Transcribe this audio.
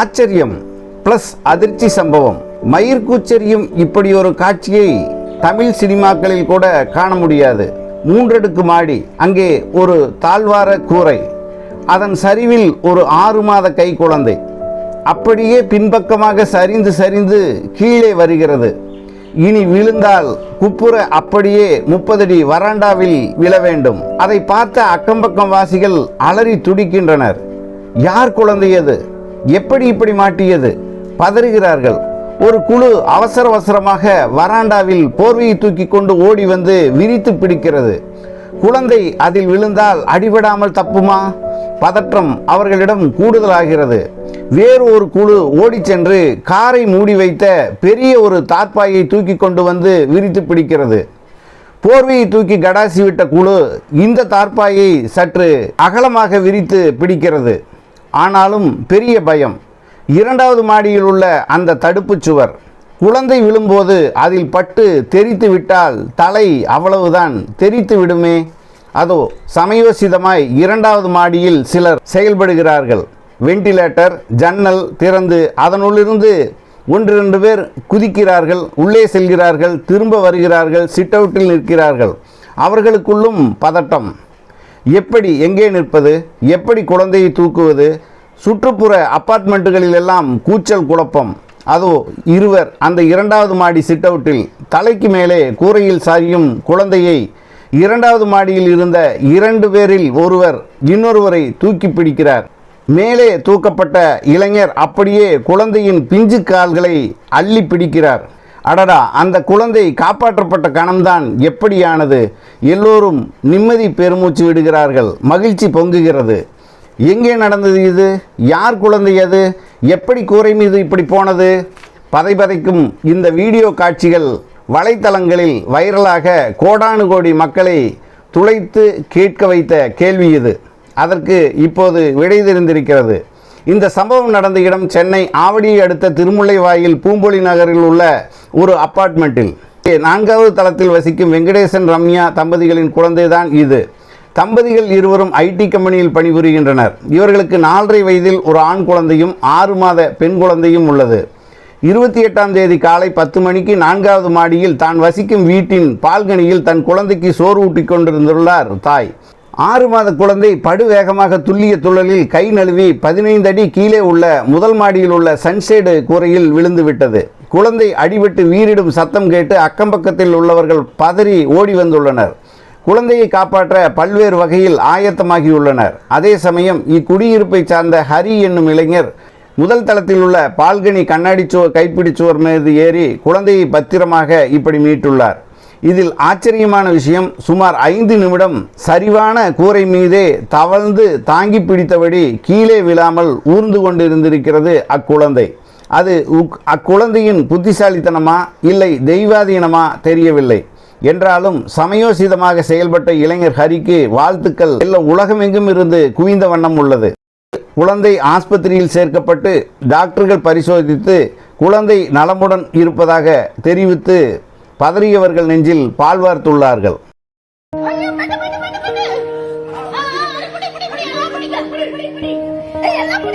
ஆச்சரியம் பிளஸ் அதிர்ச்சி சம்பவம். மயிர்கூச்சரியும் இப்படி ஒரு காட்சியை தமிழ் சினிமாக்களில் கூட காண முடியாது. மூன்றடுக்கு மாடி அங்கே ஒரு தாழ்வார கூரை. அதன் சரிவில் ஒரு ஆறு மாத கை குழந்தை. அப்படியே பின்பக்கமாக சரிந்து சரிந்து கீழே வருகிறது. இனி விழுந்தால் குப்புற அப்படியே முப்பதடி வராண்டாவில் விழ வேண்டும். அதை பார்த்த அக்கம்பக்கம் வாசிகள் அலறி துடிக்கின்றனர். யார் குழந்தை அது எப்படி இப்படி மாட்டியது? பதறுகிறார்கள். ஒரு குழு அவசர அவசரமாக வராண்டாவில் போர்வையை தூக்கி கொண்டு ஓடி வந்து விரித்து பிடிக்கிறது. குழந்தை அதில் விழுந்தால் அடிபடாமல் தப்புமா? பதற்றம் அவர்களிடம் கூடுதலாகிறது. வேறு ஒரு குழு ஓடிச் சென்று காரை மூடி வைத்த பெரிய ஒரு தார்ப்பாயை தூக்கி கொண்டு வந்து விரித்து பிடிக்கிறது. போர்வையை தூக்கி கடாசி விட்ட குழு இந்த தார்ப்பாயை சற்று அகலமாக விரித்து பிடிக்கிறது. ஆனாலும் பெரிய பயம். இரண்டாவது மாடியில் உள்ள அந்த தடுப்புச் சுவர். குழந்தை விழும்போது அதில் பட்டு தெரித்து விட்டால் தலை அவ்வளவுதான் தெரித்து விடுமே. அதோ சமயோசிதமாய் இரண்டாவது மாடியில் சிலர் செயல்படுகிறார்கள். வெண்டிலேட்டர் ஜன்னல் திறந்து அதனுள்ளிருந்து ஒன்று ரெண்டு பேர் குதிக்கிறார்கள் உள்ளே செல்கிறார்கள் திரும்ப வருகிறார்கள் சிட் அவுட்டில் நிற்கிறார்கள். அவர்களுக்குள்ளும் பதட்டம். எப்படி எங்கே நிற்பது? எப்படி குழந்தையை தூக்குவது? சுற்றுப்புற அப்பார்ட்மெண்ட்டுகளிலெல்லாம் கூச்சல் குழப்பம். அதோ இருவர் அந்த இரண்டாவது மாடி சிட் அவுட்டில் தலைக்கு மேலே கூரையில் சாயும் குழந்தையை இரண்டாவது மாடியில் இருந்த இரண்டு பேரில் ஒருவர் இன்னொருவரை தூக்கி பிடிக்கிறார். மேலே தூக்கப்பட்ட இளைஞர் அப்படியே குழந்தையின் பிஞ்சு கால்களை அள்ளி பிடிக்கிறார். அடடா அந்த குழந்தை காப்பாற்றப்பட்ட கணம்தான். எப்படியானது? எல்லோரும் நிம்மதி பெருமூச்சு விடுகிறார்கள் மகிழ்ச்சி பொங்குகிறது. எங்கே நடந்தது இது? யார் குழந்தை அது? எப்படி கூரை மீது இப்படி போனது? பதை பதைக்கும் இந்த வீடியோ காட்சிகள் வலைத்தளங்களில் வைரலாக கோடானு கோடி மக்களை துளைத்து கேட்க வைத்த கேள்வி இது. அதற்கு இப்போது விடை தெரிந்திருக்கிறது. இந்த சம்பவம் நடந்த இடம் சென்னை ஆவடியை அடுத்த திருமுல்லைவாயில் பூம்பொழி நகரில் உள்ள ஒரு அப்பார்ட்மெண்ட்டில் நான்காவது தளத்தில் வசிக்கும் வெங்கடேசன் ரம்யா தம்பதிகளின் குழந்தைதான் இது. தம்பதிகள் இருவரும் ஐடி கம்பெனியில் பணிபுரிகின்றனர். இவர்களுக்கு நாலரை வயதில் ஒரு ஆண் குழந்தையும் ஆறு மாத பெண் குழந்தையும் உள்ளது. இருபத்தி எட்டாம் தேதி காலை பத்து மணிக்கு நான்காவது மாடியில் தான் வசிக்கும் வீட்டின் பால்கனியில் தன் குழந்தைக்கு சோறு ஊட்டிக் கொண்டிருந்துள்ளார் தாய். ஆறு மாத குழந்தை படு வேகமாக துல்லிய துள்ளலில் கை நழுவி பதினைந்து அடி கீழே உள்ள முதல் மாடியில் உள்ள சன்ஷேடு கூரையில் விழுந்து விட்டது. குழந்தை அடிபட்டு வீரிடும் சத்தம் கேட்டு அக்கம்பக்கத்தில் உள்ளவர்கள் பதறி ஓடி வந்துள்ளனர். குழந்தையை காப்பாற்ற பல்வேறு வகையில் ஆயத்தமாகியுள்ளனர். அதே சமயம் இக்குடியிருப்பை சார்ந்த ஹரி என்னும் இளைஞர் முதல் தளத்தில் உள்ள பால்கனி கண்ணாடி சுவர் கைப்பிடி சுவர் மீது ஏறி குழந்தையை பத்திரமாக இப்படி மீட்டுள்ளார். இதில் ஆச்சரியமான விஷயம் சுமார் ஐந்து நிமிடம் சரிவான கூரை மீதே தவழ்ந்து தாங்கி பிடித்தபடி கீழே விழாமல் ஊர்ந்து கொண்டிருந்திருக்கிறது அக்குழந்தை. அது உக்- அக்குழந்தையின் புத்திசாலித்தனமா இல்லை தெய்வாதீனமா தெரியவில்லை. என்றாலும் சமயோசிதமாக செயல்பட்ட இளைஞர் ஹரிக்கு வாழ்த்துக்கள். எல்லாம் உலகமெங்கும் இருந்து குவிந்த வண்ணம் உள்ளது. குழந்தை ஆஸ்பத்திரியில் சேர்க்கப்பட்டு டாக்டர்கள் பரிசோதித்து குழந்தை நலமுடன் இருப்பதாக தெரிவித்து பதறியவர்கள் நெஞ்சில் பால் வார்த்துள்ளார்கள். எல்லாம்